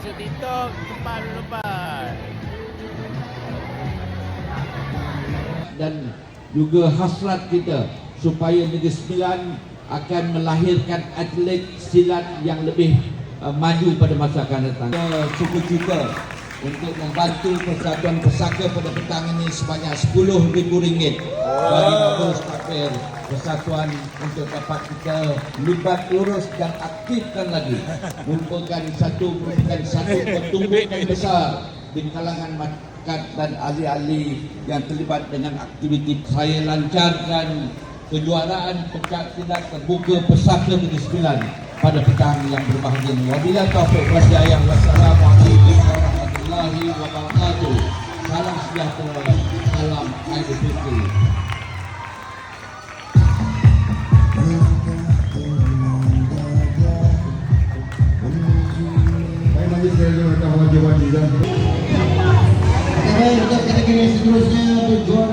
masuk TikTok, cepat lepas. dan juga hasrat kita supaya Negeri Sembilan akan melahirkan atlet silat yang lebih uh, maju pada masa akan datang. Kita Sukacita untuk membantu Persatuan Pesaka pada petang ini sebanyak RM10,000 bagi mengurus takbir Persatuan untuk dapat kita libat urus dan aktifkan lagi. Merupakan satu merupakan satu pertumbuhan besar di kalangan masyarakat dan ahli-ahli yang terlibat dengan aktiviti saya lancarkan kejuaraan pencak silat terbuka pesaka Negeri Sembilan pada petang yang berbahagia ini. Wabillahi taufiq. Wal Sejahtera. Salam Aidilfitri. Baik majlis saya untuk kategori seterusnya untuk juara